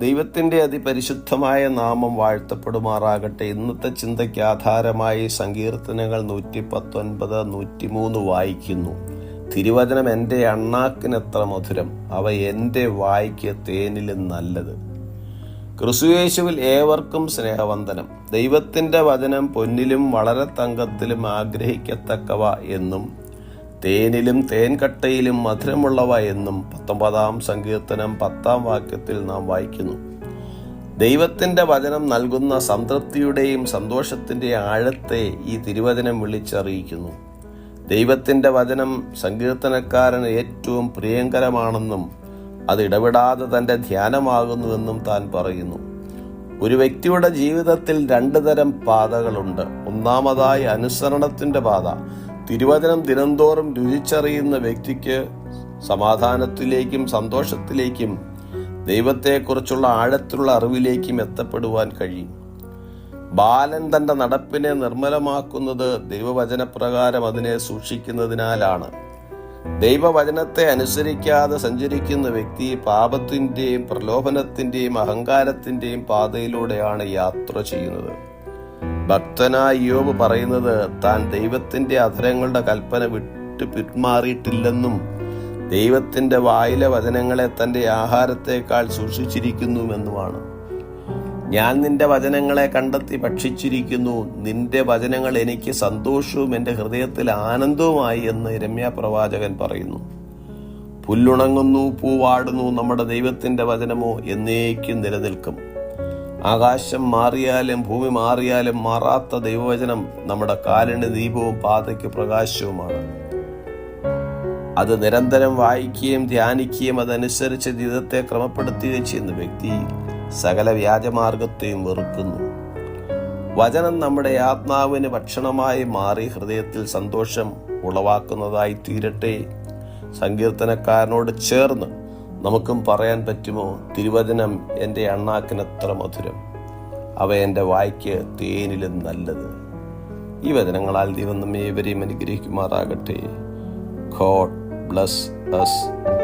ദൈവത്തിന്റെ അതിപരിശുദ്ധമായ നാമം വാഴ്ത്തപ്പെടുമാറാകട്ടെ. ഇന്നത്തെ ചിന്തയ്ക്ക് ആധാരമായി സങ്കീർത്തനങ്ങൾ നൂറ്റി പത്തൊൻപത് നൂറ്റിമൂന്ന് വായിക്കുന്നു. തിരുവചനം എന്റെ അണ്ണാക്കിനെത്ര മധുരം അവ എന്റെ വായിക്ക് തേനിലും നല്ലത്. ക്രിസ്തുയേശുവിൽ ഏവർക്കും സ്നേഹവന്ദനം. ദൈവത്തിന്റെ വചനം പൊന്നിലും വളരെ തങ്കത്തിലും ആഗ്രഹിക്കത്തക്കവ എന്നും തേനിലും തേൻകട്ടയിലും മധുരമുള്ളവ എന്നും പത്തൊമ്പതാം സങ്കീർത്തനം പത്താം വാക്യത്തിൽ നാം വായിക്കുന്നു. ദൈവത്തിന്റെ വചനം നൽകുന്ന സംതൃപ്തിയുടെയും സന്തോഷത്തിന്റെ ആഴത്തെ ഈ തിരുവചനം വിളിച്ചറിയിക്കുന്നു. ദൈവത്തിന്റെ വചനം സങ്കീർത്തനക്കാരന് ഏറ്റവും പ്രിയങ്കരമാണെന്നും അത് ഇടപെടാതെ തന്റെ ധ്യാനമാകുന്നുവെന്നും താൻ പറയുന്നു. ഒരു വ്യക്തിയുടെ ജീവിതത്തിൽ രണ്ടു തരം പാതകളുണ്ട്. ഒന്നാമതായി അനുസരണത്തിന്റെ പാത. തിരുവചനം ദിനംതോറും രുചിച്ചറിയുന്ന വ്യക്തിക്ക് സമാധാനത്തിലേക്കും സന്തോഷത്തിലേക്കും ദൈവത്തെക്കുറിച്ചുള്ള ആഴത്തിലുള്ള അറിവിലേക്കും എത്തപ്പെടുവാൻ കഴിയും. ബാലൻ തന്റെ നടപ്പിനെ നിർമ്മലമാക്കുന്നത് ദൈവവചനപ്രകാരം അതിനെ സൂക്ഷിക്കുന്നതിനാലാണ്. ദൈവവചനത്തെ അനുസരിക്കാതെ സഞ്ചരിക്കുന്ന വ്യക്തി പാപത്തിന്റെയും പ്രലോഭനത്തിന്റെയും അഹങ്കാരത്തിന്റെയും പാതയിലൂടെയാണ് യാത്ര ചെയ്യുന്നത്. ഭക്തനായ യോബ് പറയുന്നത് താൻ ദൈവത്തിന്റെ അധരങ്ങളുടെ കൽപ്പന വിട്ട് പിന്മാറിയിട്ടില്ലെന്നും ദൈവത്തിന്റെ വായിലെ വചനങ്ങളെ തന്റെ ആഹാരത്തെക്കാൾ സൂക്ഷിച്ചിരിക്കുന്നുവെന്നുമാണ്. ഞാൻ നിന്റെ വചനങ്ങളെ കണ്ടെത്തി ഭക്ഷിച്ചിരിക്കുന്നു. നിന്റെ വചനങ്ങൾ എനിക്ക് സന്തോഷവും എന്റെ ഹൃദയത്തിൽ ആനന്ദവുമായി എന്ന് രമ്യ പ്രവാചകൻ പറയുന്നു. പുല്ലുണങ്ങുന്നു പൂവാടുന്നു നമ്മുടെ ദൈവത്തിന്റെ വചനമോ എന്നേക്കും നിലനിൽക്കും. ആകാശം മാറിയാലും ഭൂമി മാറിയാലും മാറാത്ത ദൈവവചനം നമ്മുടെ കാലിന് ദീപവും പാതയ്ക്ക് പ്രകാശവുമാണ്. അത് നിരന്തരം വായിക്കുകയും ധ്യാനിക്കുകയും അതനുസരിച്ച് ജീവിതത്തെ ക്രമപ്പെടുത്തുകയും ചെയ്യുന്ന വ്യക്തി സകല വ്യാജമാർഗത്തെയും വെറുക്കുന്നു. വചനം നമ്മുടെ ആത്മാവിന് ഭക്ഷണമായി മാറി ഹൃദയത്തിൽ സന്തോഷം ഉളവാക്കുന്നതായി തീരട്ടെ. സങ്കീർത്തനക്കാരനോട് ചേർന്ന് നമുക്കും പറയാൻ പറ്റുമോ? തിരുവചനം എന്റെ അണ്ണാക്കിനത്ര മധുരം. അവ എന്റെ വായ്ക്ക് തേനിലും നല്ലത്. ഈ വചനങ്ങളാൽ ദൈവം നമ്മെ ഏവരെയും അനുഗ്രഹിക്കുമാറാകട്ടെ. God bless all